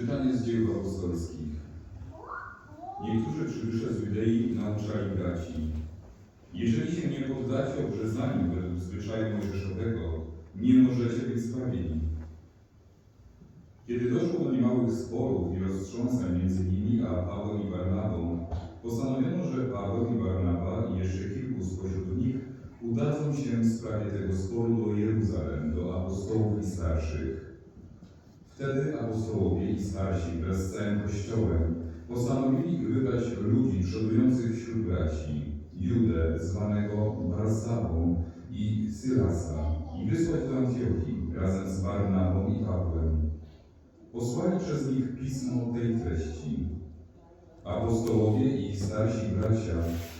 Czytanie z dzieł apostolskich. Niektórzy przybysze z Judei nauczali braci. Jeżeli się nie poddacie obrzezaniu według zwyczaju mojżeszowego, nie możecie być zbawieni. Kiedy doszło do niemałych sporów i roztrząsań między nimi a Pawłem i Barnabą, postanowiono, że Paweł i Barnaba i jeszcze kilku spośród nich udadzą się w sprawie tego sporu do Jeruzalem, do apostołów i starszych. Wtedy apostołowie i starsi wraz z całym Kościołem postanowili wybrać ludzi przodujących wśród braci, Judę, zwanego Barsabą i Sylasa, i wysłać do Antiochii razem z Barnabą i Pawłem. Posłali przez nich pismo tej treści. Apostołowie i starsi bracia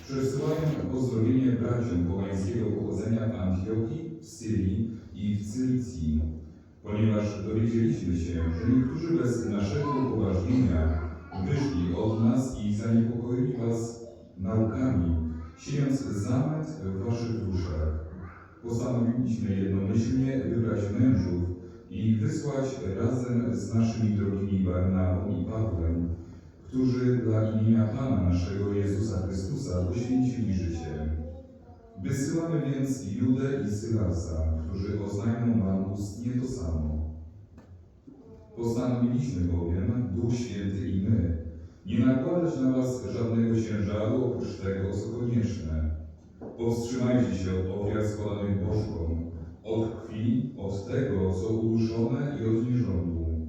przesyłają pozdrowienie braciom pogańskiego pochodzenia w Antiochii, w Syrii i w Cylicji, ponieważ dowiedzieliśmy się, że niektórzy bez naszego upoważnienia wyszli od nas i zaniepokoili was naukami, siejąc zamęt w waszych duszach. Postanowiliśmy jednomyślnie wybrać mężów i wysłać razem z naszymi drogimi Barnabą i Pawłem, którzy dla imienia Pana naszego Jezusa Chrystusa poświęcili życie. Wysyłamy więc Judę i Sylasa, którzy oznajmią ustnie to samo. Postanowiliśmy bowiem, Duch Święty i my, nie nakładać na was żadnego ciężaru oprócz tego, co konieczne. Powstrzymajcie się od ofiar składanych bożkom, od krwi, od tego, co uduszone i od nierządu.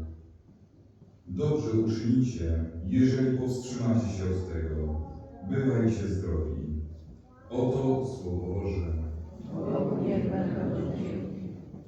Dobrze uczynicie, jeżeli powstrzymacie się od tego. Bywajcie zdrowi. Oto Słowo Boże.